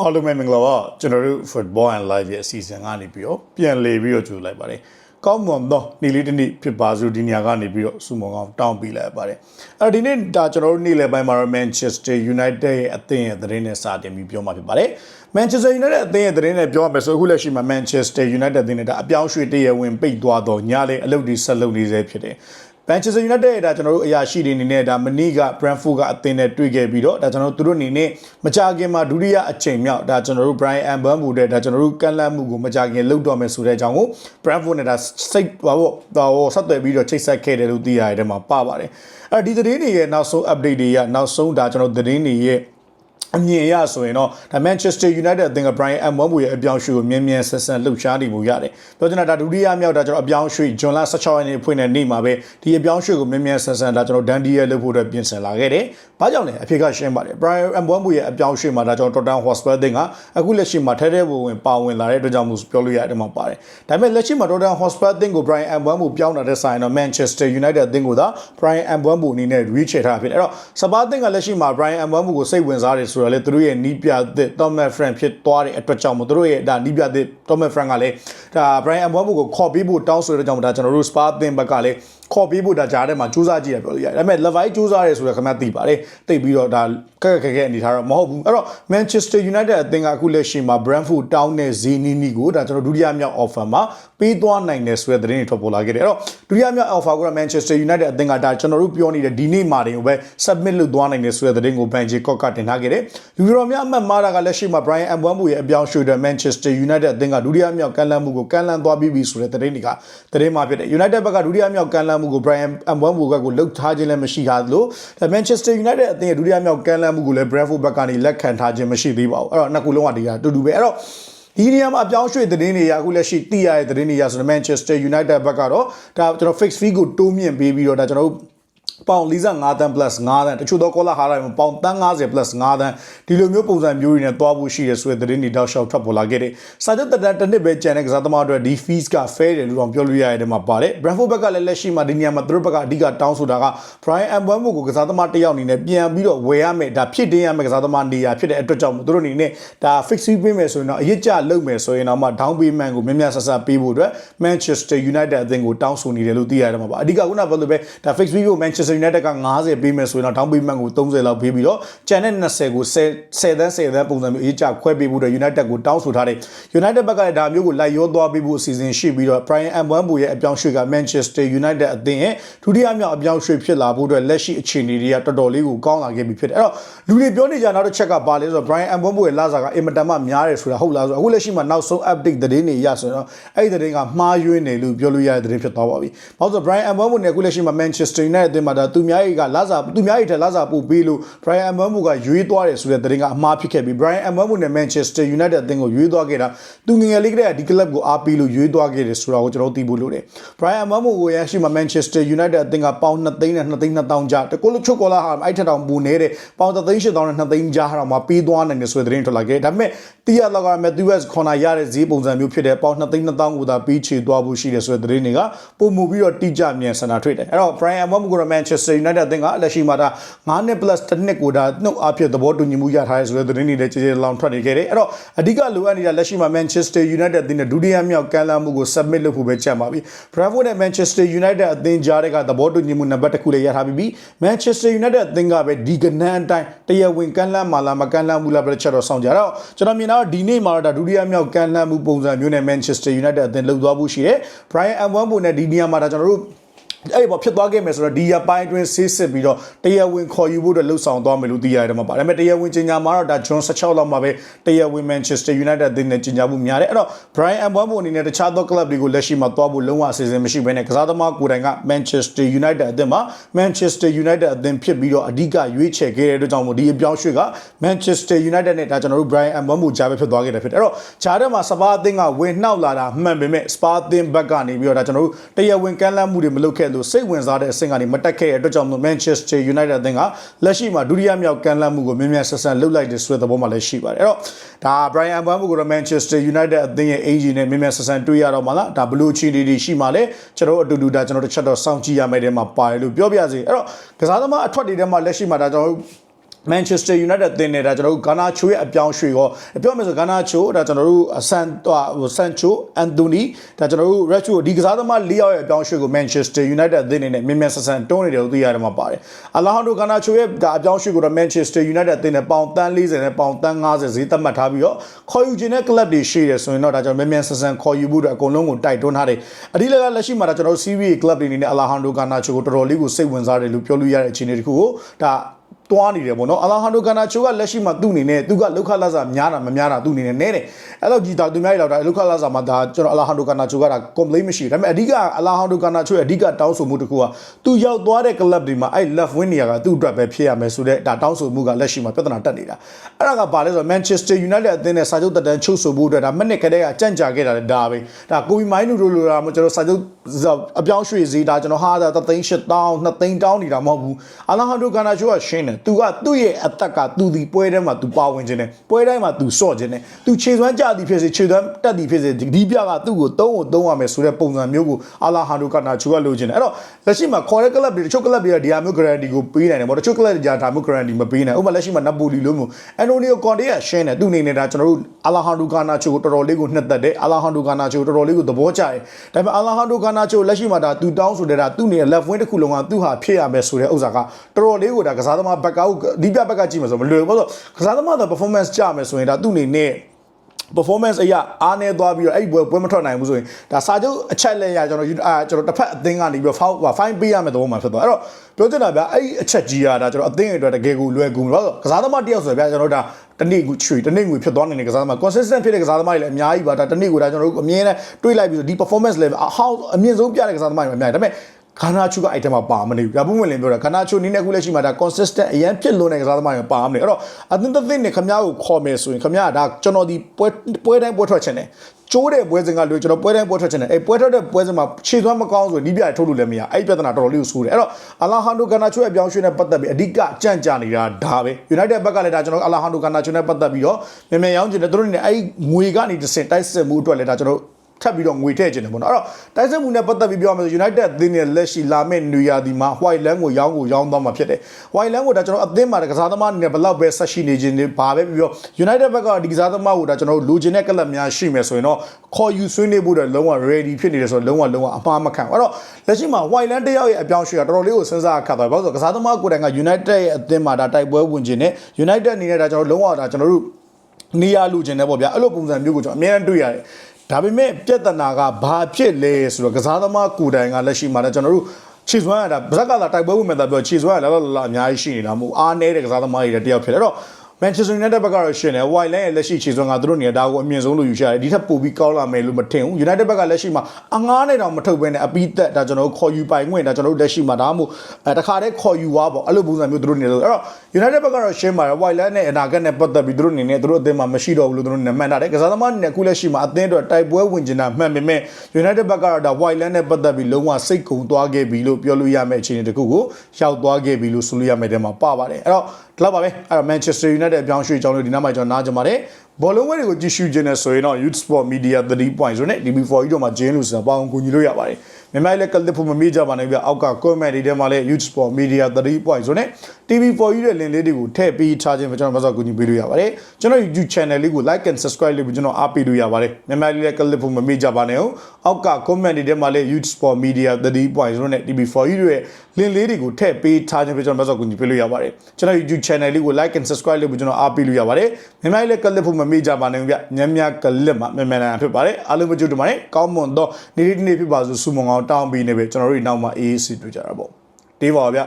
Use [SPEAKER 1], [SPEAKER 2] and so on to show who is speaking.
[SPEAKER 1] အားလုံးပဲမင်္ဂလာပါကျွန်တော်တို့ Football and Live ရဲ့အစီအစဉ်ကနေပြီးတော့ပြန်လည်ပြီးတော့ကြိုလိုက်ပါတယ်ကောင်းမွန်သောနေ့လေးတစ်နေ့ဖြစ်ပါစို့ဒီနေရာကနေပြီးတော့စုမုံကောင်းတောင်းပေးလိုက်ပါတယ်အဲဒီနေ့ဒါကျွန်တော်တို့နေ့လယ်ပိုင်းမှာတော့ Manchester United ရဲ့အသင်းရဲ့သတင်းနဲ့စတင်ပြီးပြောမှာဖြစ်ပါတယ် Manchester United အသင်းရဲ့သတင်းနဲ့ပြောရမယ်ဆိုအခုလက်ရှိမှာ Manchester United အသင်းနဲ့ဒါအပြောင်းရွှေ့တရဝင်ပိတ်သွားတော့ညလေအလုပ်တွေဆက်လုပ်နေစေဖြစ်တယ် Manchester United ရဲ့ဒါကျွန်တော်တို့အရာရှိတွေအနေနဲ့ဒါမနီးက Brentford ကအသင်းနဲ့တွေ့ခဲ့ပြီးတော့ဒါကျွန်တော်တို့သူတို့အနေနဲ့မကြခင်မှာဒုတိယအချိန်မြောက်ဒါကျွန်တော်တို့ Brian Mbeumo တဲ့ဒါကျွန်တော်တို့ကန့်လန့်မှုကိုမကြခင်လုပ်တော့မယ်ဆိုတဲ့အကြောင်းကို Brentford နဲ့ဒါစိတ်ဟောတော့ဆက်သွယ်ပြီးတော့ချိတ်ဆက်ခဲ့တယ်လို့သိရတယ်တဲ့မှာပါပါတယ်အဲဒီသတင်းတွေရဲ့နောက်ဆုံး update တွေရနောက်ဆုံးဒါကျွန်တော်သတင်းတွေရဲ့ အမြင်အရဆိုရင်တော့ဒါ Manchester United အသင်းက Brian Mbeumo ရဲ့အပြောင်းရွှေ့ကိုမြင်းမြန်းဆက်ဆက်လှုပ်ရှားနေမှုရတယ်။ပြောချင်တာဒါဒုတိယမြောက်ဒါကျွန်တော်အပြောင်းရွှေ့ဂျွန်လာ16ရက်နေ့ဖွင့်တဲ့နေ့မှာပဲဒီအပြောင်းရွှေ့ကိုမြင်းမြန်းဆက်ဆက်ဒါကျွန်တော်ဒန်ဒီရဲ့လှုပ်ဖို့အတွက်ပြင်ဆင်လာခဲ့တယ်။ဘာကြောင့်လဲအဖြစ်ကရှင်းပါတယ်။ Brian Mbeumo ရဲ့အပြောင်းရွှေ့မှာဒါကျွန်တော် Tottenham Hotspur အသင်းကအခုလက်ရှိမှာထဲထဲဝင်ဝင်ပါဝင်လာတဲ့အတွက်ကြောင့်မို့ပြောလို့ရတဲ့မှာပါတယ်။ဒါပေမဲ့လက်ရှိမှာ Tottenham Hotspur အသင်းကို Brian Mbeumo ပြောင်းလာတဲ့ဆိုင်တော့ Manchester United အသင်းကိုသာ Brian Mbeumo အနေနဲ့ reach ချထားဖြစ်တယ်။အဲ့တော့စပါးအသင်းကလက်ရှိမှာ Brian Mbeumo ကိုစိတ်ဝင်စားတယ်ဆိုတော့လေသူတို့ရဲ့နီးပြသစ် Thomas Frank ဖြစ်သွားတဲ့အတွက်ကြောင့်မို့သူတို့ရဲ့ဒါနီးပြသစ် Thomas Frank ကလည်းဒါ Brian Mbeumo ကိုခေါ်ပေးဖို့တောင်းဆိုတဲ့ကြောင့်မို့ဒါကျွန်တော်တို့ Spa အသင်းဘက်ကလည်း ခေါ်ပေးဖို့ဒါကြားထဲမှာစူးစမ်းကြည့်ရပြောလို့ရတယ်။ဒါပေမဲ့ Levi စူးစမ်းရဲဆိုတော့ခင်ဗျာသိပါတယ်။တိတ်ပြီးတော့ဒါကက်ခက်ခဲအနေထားတော့မဟုတ်ဘူး။အဲ့တော့ Manchester United အသင်းကအခုလက်ရှိမှာ Brentford တောင်းတဲ့ဇီနီနီကိုဒါကျွန်တော်ဒုတိယမြောက် offer မှာပေးသွားနိုင်တယ်ဆိုတဲ့သတင်းတွေထွက်ပေါ်လာခဲ့တယ်။အဲ့တော့ဒုတိယမြောက် offer ကို Manchester United အသင်းကဒါကျွန်တော်တို့ပြောနေတဲ့ဒီနေ့မှာတင်ကိုပဲ submit လုပ်သွားနိုင်တယ်ဆိုတဲ့သတင်းကို Benji Cock ကတင်ထားခဲ့တယ်။လူတော်များအမှတ်မှားတာကလက်ရှိမှာ Brian Mbeumo ရဲ့အပြောင်းရွှေ့တဲ့ Manchester United အသင်းကဒုတိယမြောက်ကမ်းလှမ်းမှုကိုကမ်းလှမ်းသွားပြီးပြီဆိုတဲ့သတင်းတွေကသတင်းမှာဖြစ်တယ်။ United ဘက်ကဒုတိယမြောက်ကမ်းလှမ်းမှုကို Brian Mbeumo ဘက်ကိုလှုပ်ထားခြင်းလည်းမရှိထားသလိုဒါ Manchester United အသင်းရဲ့ဒုတိယမြောက်ကမ်းလှမ်းမှုကိုလည်း Brentford ဘက်ကနေလက်ခံထားခြင်းမရှိသေးပါဘူး။အဲ့တော့နှစ်ခုလုံးကဒီဟာတူတူပဲ။အဲ့တော့ဒီနေရာမှာအပြောင်းရွှေ့သတင်းတွေရအခုလက်ရှိသိရတဲ့သတင်းတွေရဆိုတော့ Manchester United ဘက်ကတော့ဒါကျွန်တော် fix fee ကိုတိုးမြင့်ပေးပြီးတော့ဒါကျွန်တော်တို့ ပေါင်45တန်း plus 5တန်းတချို့သောကောလာဟာရမှာပေါင်တန်း90 plus 5တန်းဒီလိုမျိုးပုံစံမျိုးတွေနဲ့တွားဖို့ရှိတယ်ဆိုတဲ့သတင်းတွေတောက်လျှောက်ထွက်ပေါ်လာခဲ့တယ်။စာချုပ်တန်းတစ်နှစ်ပဲကျန်တဲ့ကစားသမားတွေဒီ fees က fair တယ်လို့တော့ပြောလို့ရတဲ့မှာပါတယ်။ Brentford ဘက်ကလည်းလက်ရှိမှာဒီနေရာမှာသူတို့ဘက်ကအဓိကတောင်းဆိုတာက Brian Mbeumo ကိုကစားသမားတစ်ယောက်အနေနဲ့ပြန်ပြီးတော့ဝယ်ရမယ်ဒါဖြစ်တင်ရမယ်ကစားသမားနေရာဖြစ်တဲ့အတွက်ကြောင့်သူတို့အနေနဲ့ဒါ fix fee ပေးမယ်ဆိုရင်တော့အရစ်ကျလုပ်မယ်ဆိုရင်တော့မှ down payment ကိုမြများဆဆပေးဖို့အတွက် Manchester United အသင်းကိုတောင်းဆိုနေတယ်လို့သိရတယ်မှာပါ။အဓိကခုနကပြောလို့ပဲဒါ fix fee ကို Manchester United က90ပေးမယ်ဆိုရင်တော့ down payment ကို30လောက်ပေးပြီးတော့ကျန်တဲ့20ကို10 10သန်း10သန်းပုံစံမျိုးအရေးကြခွဲပေးဖို့အတွက် United ကိုတောင်းဆိုထားတယ် United ဘက်ကလည်းဒါမျိုးကိုလိုက်ရောသွားပေးဖို့အစီအစဉ်ရှိပြီးတော့ Brian Mbeumo ရဲ့အပြောင်းရွှေ့က Manchester United အသင်းရဲ့ဒုတိယမြောက်အပြောင်းရွှေ့ဖြစ်လာဖို့အတွက်လက်ရှိအခြေအနေတွေကတော်တော်လေးကိုကောင်းလာခဲ့ပြီဖြစ်တယ်အဲ့တော့လူတွေပြောနေကြနောက်တစ်ချက်ကပါလဲဆိုတော့ Brian Mbeumo ရဲ့လာစာကအင်မတန်မှများတယ်ဆိုတာဟုတ်လားဆိုတော့အခုလက်ရှိမှာနောက်ဆုံး update သတင်းတွေရဆိုတော့အဲ့ဒီသတင်းကမှားယွင်းတယ်လို့ပြောလို့ရတဲ့သတင်းဖြစ်သွားပါပြီ။ဘာလို့ဆိုတော့ Brian Mbeumo နဲ့အခုလက်ရှိမှာ Manchester United အသင်းမှာဒါသူများကြီးကလာစာသူများကြီးထက်လာစာပို့ပေးလို့ Brian Mbeumo ကရွေးသွားတယ်ဆိုတဲ့သတင်းကအမှားဖြစ်ခဲ့ပြီး Brian Mbeumo နဲ့ Manchester United အသင်းကိုရွေးသွားခဲ့တာသူငယ်ငယ်လေးကတည်းကဒီ club ကိုအားပေးလို့ရွေးသွားခဲ့တယ်ဆိုတာကိုကျွန်တော်သိဖို့လိုတယ်။ Brian Mbeumo ကိုရရှိမှာ Manchester United အသင်းကပေါင်2သိန်းနဲ့2သိန်း2000ကြားတကူလို့ချုပ်ကောလာဟာအဲ့ထက်တောင်ပိုနေတဲ့ပေါင်3သိန်း8000နဲ့2သိန်းကြားဟာတော့မပေးသွားနိုင်တယ်ဆိုတဲ့သတင်းထွက်လာခဲ့ဒါပေမဲ့ တီးရလောက်က Matthews Corner ရတဲ့ဈေးပုံစံမျိုးဖြစ်တဲ့ပေါင်2သိန်း2000ကိုသာပေးချေသွားဖို့ရှိတယ်ဆိုတဲ့သတင်းတွေကပုံမှုပြီးတော့တိကျမြန်ဆန္ဒထွေတယ်အဲ့တော့ Brian Mbeumo ကို Manchester United အသင်းကလက်ရှိမှာဒါ9နှစ် plus တစ်နှစ်ကိုဒါနှုတ်အဖြစ်သဘောတူညီမှုရထားတယ်ဆိုတဲ့သတင်းတွေလည်းကြေကြေလောင်ထွက်နေခဲ့တယ်အဲ့တော့အဓိကလိုအပ်နေတာလက်ရှိမှာ Manchester United အသင်းနဲ့ဒုတိယမြောက်ကမ်းလှမ်းမှုကို submit လုပ်ဖို့ပဲကြံပါပြီ Brentford နဲ့ Manchester United အသင်းကြားတဲ့ကသဘောတူညီမှုနံပါတ်1ခုလေးရထားပြီးပြီ Manchester United အသင်းကပဲဒီကနန်းအတိုင်းတရားဝင်ကမ်းလှမ်းမှလားမကမ်းလှမ်းဘူးလားပဲချက်တော့ဆောင်ကြတော့ကျွန်တော်မြင်တော့ဒီနေ့မှာတော့ဒါဒုတိယမြောက်ကမ်းလှမ်းမှုပုံစံမျိုးနဲ့ Manchester United အသင်းလှုပ်သွားဖို့ရှိတယ် Brian Mbeumo နဲ့ဒီနေရာမှာဒါကျွန်တော်တို့ အဲ့ဒီပေါ်ဖြစ်သွားခဲ့မယ်ဆိုတော့ဒီရပိုင်းအတွင်းဆေးစစ်ပြီးတော့တရားဝင်ခေါ်ယူဖို့အတွက်လှုပ်ဆောင်သွားမယ်လို့သိရတယ်မှာပါဒါပေမဲ့တရားဝင်ကြေညာမှာတော့ဒါဂျွန်16လောက်မှာပဲတရားဝင် Manchester United အသင်းနဲ့ကြေညာမှုများတယ်အဲ့တော့ Brian Mbeumo အနေနဲ့တခြားသော club တွေကိုလက်ရှိမှာသွားဖို့လုံးဝအစီအစဉ်မရှိဘဲနဲ့ကစားသမားကိုယ်တိုင်က Manchester United အသင်းမှာ Manchester United အသင်းဖြစ်ပြီးတော့အဓိကရွေးချယ်ခဲ့တဲ့အတွက်ကြောင့်မို့ဒီအပြောင်းရွှေ့က Manchester United နဲ့ဒါကျွန်တော်တို့ Brian Mbeumo ကြားပဲဖြစ်သွားခဲ့တယ်ဖြစ်တယ်အဲ့တော့ဂျားထဲမှာစပါအသင်းကဝင်နှောက်လာတာမှန်ပေမဲ့စပါအသင်းဘက်ကနေပြီးတော့ဒါကျွန်တော်တို့တရားဝင်ကမ်းလှမ်းမှုတွေမလုပ်ခဲ့လို့စိတ်ဝင်စားတဲ့အဆင့်ကနေမတက်ခဲ့တဲ့အတွက်ကြောင့်မို့ Manchester United အသင်းကလက်ရှိမှာဒုတိယမြောက်ကမ်းလှမ်းမှုကိုမြင်မြန်ဆက်ဆန်လှုပ်လိုက်တဲ့ဆိုတဲ့သဘောမှလည်းရှိပါတယ်အဲ့တော့ဒါ Brian Mbeumo ကိုတော့ Manchester United အသင်းရဲ့ AG နဲ့မြင်မြန်ဆက်ဆန်တွေ့ရတော့မှလားဒါဘလူးချီတွေတွေရှိမှလဲကျွန်တော်တို့အတူတူဒါကျွန်တော်တို့တစ်ချက်တော့စောင့်ကြည့်ရမယ်တဲ့မှာပါတယ်လို့ပြောပြစီအဲ့တော့ကစားသမားအထွက်တွေထဲမှာလက်ရှိမှာဒါကျွန်တော် တို့ Manchester United တင်နေတာကျွန်တော်တို့ဂါနာချိုရဲ့အပြောင်းရွှေ့ရောပြောမယ်ဆိုဂါနာချိုဒါကျွန်တော်တို့ဆန်ဟိုဆန်ချိုအန်တိုနီဒါကျွန်တော်တို့ Red ချိုဒီကစားသမား၄ယောက်ရဲ့အပြောင်းရွှေ့ကို Manchester United တင်နေနဲ့မြင်မြန်ဆန်ဆန်တွန်းနေတယ်လို့သိရတယ်မှာပါတယ်အလာဟန်ဒိုဂါနာချိုရဲ့ဒါအပြောင်းရွှေ့ကိုတော့ Manchester United တင်နေပေါင်တန်း40နဲ့ပေါင်တန်း50ဈေးသတ်မှတ်ထားပြီးတော့ခေါ်ယူခြင်းတဲ့ club တွေရှိတယ်ဆိုရင်တော့ဒါကျွန်တော်မြင်မြန်ဆန်ဆန်ခေါ်ယူဖို့အတွက်အကုန်လုံးကိုတိုက်တွန်းထားတယ်အဒီလကလက်ရှိမှာဒါကျွန်တော်တို့ Serie A club တွေအနေနဲ့အလာဟန်ဒိုဂါနာချိုကိုတော်တော်လေးကိုစိတ်ဝင်စားတယ်လို့ပြောလို့ရတဲ့အခြေအနေတစ်ခုကိုဒါ တွားနေတယ်ပေါ့နော်အလာဟန်ဒိုဂါနာချိုကလက်ရှိမှာသူ့အနေနဲ့သူကလောက်ခလာစာများတာမများတာသူ့အနေနဲ့နဲတယ်အဲ့တော့ဒီတာသူများကြီးလောက်တာလောက်ခလာစာမှာဒါကျွန်တော်အလာဟန်ဒိုဂါနာချိုကဒါ complain မရှိဘူးဒါပေမဲ့အဓိကအလာဟန်ဒိုဂါနာချိုရဲ့အဓိကတောင်းဆိုမှုတစ်ခုကသူရောက်သွားတဲ့ club တွေမှာအဲ့ left wing နေရာကသူ့အတွက်ပဲဖြစ်ရမယ်ဆိုတဲ့ဒါတောင်းဆိုမှုကလက်ရှိမှာပြဿနာတက်နေတာအဲ့ဒါကဘာလဲဆိုတော့ Manchester United အသင်းနဲ့စာချုပ်တက်တန်းချုပ်ဆိုဖို့အတွက်ဒါမနစ်ကလေးကကြန့်ကြာခဲ့တာလေဒါပဲဒါကိုဘီမိုင်းနူတို့လိုတာမှကျွန်တော်စာချုပ် အပြောင်းရွှေ့စီဒါကျွန်တော်ဟာတာ3သိန်း8တောင်း2သိန်းတောင်းနေတာမဟုတ်ဘူးအလာဟန်ဒိုဂါနာချိုကရှင်းတယ်သူကသူ့ရဲ့အသက်ကသူဒီပွဲထဲမှာသူပါဝင်ခြင်းနဲ့ပွဲတိုင်းမှာသူစော့ခြင်းနဲ့သူခြေစွမ်းကြသည်ဖြစ်စေခြေစွမ်းတက်သည်ဖြစ်စေဒီပြကသူ့ကိုသုံးကိုသုံးရမယ်ဆိုတဲ့ပုံစံမျိုးကိုအလာဟန်ဒိုဂါနာချိုကလိုချင်တယ်အဲ့တော့လက်ရှိမှာခေါ်တဲ့ club တွေတချို့ club တွေကဒီဟာမျိုး guarantee ကိုပေးနိုင်တယ်ပေါ့တချို့ club တွေကဒါမျိုး guarantee မပေးနိုင်ဥပမာလက်ရှိမှာနပိုလီလိုမျိုးအန်တိုနီယိုကွန်တေကရှင်းတယ်သူ့အနေနဲ့ဒါကျွန်တော်တို့အလာဟန်ဒိုဂါနာချိုကိုတော်တော်လေးကိုနှစ်သက်တယ်အလာဟန်ဒိုဂါနာချိုကိုတော်တော်လေးကိုသဘောကျတယ်ဒါပေမဲ့အလာဟန်ဒိုဂါနာချိုလက်ရှိမှာဒါသူတောင်းဆိုတဲ့ဒါသူ့နေ left wing တစ်ခုလုံးကသူ့ဟာဖြစ်ရမယ်ဆိုတဲ့ဥစ္စာကတော်တော်လေးကိုဒါကစားသမားဘက်ကဒီပြဘက်ကကြည့်မှာဆိုမလွယ်ဘူးဆိုတော့ကစားသမား the performance ကြမယ်ဆိုရင်ဒါသူ့အနေနဲ့ performance အရာအားနေသွားပြီးတော့အဲ့ဒီပွဲပွဲမထွက်နိုင်ဘူးဆိုရင်ဒါစာချုပ်အချက်လက်ရကျွန်တော်အာကျွန်တော်တစ်ဖက်အသင်းကနေပြီးတော့ foul ဟို fine ပေးရမယ်သဘောမှဖြစ်သွားအဲ့တော့ပြောချင်တာဗျအဲ့ဒီအချက်ကြီးရတာကျွန်တော်အသင်းအတွက်တကယ်ကိုလွယ်ကူတော့ကစားသမားတယောက်ဆိုဗျာကျွန်တော်ဒါတနေ့ကိုချွေတနေ့ငွေဖြစ်သွားနေတဲ့ကစားသမား consistent ဖြစ်တဲ့ကစားသမားတွေလည်းအများကြီးပါဒါတနေ့ကိုဒါကျွန်တော်တို့အမြင်နဲ့တွေးလိုက်ပြီးတော့ဒီ performance level အဟောင်းအမြင့်ဆုံးပြတဲ့ကစားသမားတွေအများကြီးဒါပေမဲ့ ခါနာချူကအဲ့ထဲမှာပါမနေဘူးဒါပုံဝင်လင်းပြောတာခါနာချူနီးနဲ့အခုလက်ရှိမှာဒါ consistent အရန်ဖြစ်လို့တဲ့ကစားသမားတွေပါမနေအဲ့တော့အသင်းတစ်သင်းနဲ့ခမ ्या ကိုခေါ်မယ်ဆိုရင်ခမ ्या ဒါကျွန်တော်ဒီပွဲပွဲတိုင်းပွဲထွက်ချင်တယ်ကျိုးတဲ့ပွဲစဉ်ကလို့ကျွန်တော်ပွဲတိုင်းပွဲထွက်ချင်တယ်အဲ့ပွဲထွက်တဲ့ပွဲစဉ်မှာခြေသွမ်းမကောင်းဆိုဒီပြထုတ်လို့လည်းမရအဲ့ပြဿနာတော်တော်လေးကိုဆိုးတယ်အဲ့တော့အလာဟန်ဒိုဂါနာချိုရဲ့အပြောင်းရွှေ့နဲ့ပတ်သက်ပြီးအဓိကကြန့်ကြာနေတာဒါပဲ United ဘက်ကလည်းဒါကျွန်တော်အလာဟန်ဒိုဂါနာချိုနဲ့ပတ်သက်ပြီးတော့မြန်မြန်ရောင်းချင်တယ်သူတို့နေအဲ့ငွေကနေတစ်ဆင့်တိုက်စစ်မှုအတွက်လည်းဒါကျွန်တော် ထပ်ပြီးတော့ငွေထည့်ခြင်းတယ်ပေါ့နော်အဲ့တော့တိုက်စစ်မှုနဲ့ပတ်သက်ပြီးပြောရမယ်ဆို United အသင်းရဲ့လက်ရှိလာမယ့်နေရာဒီမှာ White Land ကိုရောင်းကိုရောင်းသွားမှာဖြစ်တယ် White Land ကိုဒါကျွန်တော်အသင်းမှာကစားသမားအနေနဲ့ဘယ်လောက်ပဲဆက်ရှိနေခြင်းတွေဘာပဲပြီးတော့ United ဘက်ကဒီကစားသမားကိုဒါကျွန်တော်လိုချင်တဲ့ကလပ်များရှိမယ်ဆိုရင်တော့ခေါ်ယူဆွေးနွေးဖို့တော့လုံးဝ ready ဖြစ်နေတယ်ဆိုတော့လုံးဝလုံးဝအမှားမခံဘူးအဲ့တော့လက်ရှိမှာ White Land တယောက်ရဲ့အပြောင်းအရွှေ့ကတော်တော်လေးကိုစဉ်းစားခတ်သွားပြီဘာလို့ဆိုတော့ကစားသမားကိုယ်တိုင်က United ရဲ့အသင်းမှာဒါတိုက်ပွဲဝင်ခြင်းနဲ့ United အနေနဲ့ဒါကျွန်တော်လုံးဝဒါကျွန်တော်တို့နေရလူခြင်းနဲ့ပေါ့ဗျာအဲ့လိုပုံစံမျိုးကိုကျွန်တော်အများအားတွေ့ရတယ် ဒါပေမဲ့ပြဿနာကဘာဖြစ်လဲဆိုတော့ကစားသမားကိုယ်တိုင်ကလက်ရှိမှာလည်းကျွန်တော်တို့ခြေစွမ်းရတာဗဇက်ကလာတိုက်ပွဲဝင်မဲ့တာပြောခြေစွမ်းရလာလာလာအများကြီးရှိနေတာမဟုတ်အားနေတဲ့ကစားသမားတွေတယောက်ဖြစ်တယ်အဲ့တော့ Manchester United ဘက်ကတော့ရှင်တယ် White Line ရဲ့လက်ရှိခြေစွမ်းကသူတို့နေဒါကိုအမြင့်ဆုံးလို့ယူရှာတယ်ဒီထက်ပိုပြီးကောင်းလာမယ်လို့မထင်ဘူး United ဘက်ကလက်ရှိမှာအငားနဲ့တောင်မထုတ်ဘဲနဲ့အပီးသက်ဒါကျွန်တော်တို့ခေါ်ယူပိုင်ခွင့်ဒါကျွန်တော်တို့လက်ရှိမှာဒါမှမဟုတ်အဲတခါတည်းခေါ်ယူသွားပေါ့အဲ့လိုပုံစံမျိုးသူတို့နေလို့အဲ့တော့ United ဘက်ကတော့ရှင်းပါတယ် White Line နဲ့အနာဂတ်နဲ့ပတ်သက်ပြီးသူတို့အနေနဲ့သူတို့အသင်းမှာမရှိတော့ဘူးလို့သူတို့နေမှန်တာတယ်ကစားသမားအနေနဲ့အခုလက်ရှိမှာအသင်းအတွက်တိုက်ပွဲဝင်ကျင်တာမှန်ပေမဲ့ United ဘက်ကတော့ဒါ White Line နဲ့ပတ်သက်ပြီးလုံးဝစိတ်ကုံသွားခဲ့ပြီလို့ပြောလို့ရမယ့်အခြေအနေတစ်ခုကိုရောက်သွားခဲ့ပြီလို့ဆိုလို့ရမယ့်တဲမှာပါပါတယ်အဲ့တော့ဒီလောက်ပါပဲအဲ့တော့ Manchester United အပြောင်းရွှေ့ကြောင်းလို့ဒီနောက်မှာကျွန်တော်နားကြပါတယ်ဘောလုံးဝဲတွေကိုကြည့်ရှုခြင်းနဲ့ဆိုရင်တော့ Youth Sport Media 3.0နဲ့ DB4 ကြီးတို့မှာဂျင်းလို့ဆိုတာပေါအောင်ကူညီလို့ရပါတယ်မြန်မာလည်းကလစ်ဖို့မမေ့ကြပါနဲ့ပြအောက်က comment တွေထဲမှာလည်း Youth Sport Media 3.0နဲ့ TV4 ကြီးရဲ့ link လေးတွေကိုထည့်ပြီးထားခြင်းပဲကျွန်တော်မဆောက်ကူညီပေးလို့ရပါတယ်ကျွန်တော် YouTube channel လေးကို like and subscribe လုပ်ပြီးကျွန်တော်အားပေးလို့ရပါတယ်မြန်မာလည်းကလစ်ဖို့မမေ့ကြပါနဲ့အောက်က comment တွေထဲမှာလည်း Youth Sport Media 3.0နဲ့ TV4 ကြီးရဲ့ link လေးတွေကိုထည့်ပေးထားခြင်းပဲကျွန်တော်မဆောက်ကူညီပေးလို့ရပါတယ်ကျွန်တော် YouTube channel လေးကို like and subscribe လုပ်ပြီးကျွန်တော်အားပေးလို့ရပါတယ်မြန်မာလည်းကလစ်ဖို့မမေ့ကြပါနဲ့ဗျညံ့ညံ့ကလစ်မှာမြန်မြန်ဖြစ်ပါတယ်အားလုံးမကြိုတမနဲ့ကောင်းမွန်တော့နေ့နေ့ဖြစ်ပါစို့စုမုံအောင်တောင်းပြီးနေပဲကျွန်တော်တို့နောက်မှာ AAC တွေ့ကြတာပေါ့တေးပါဗျ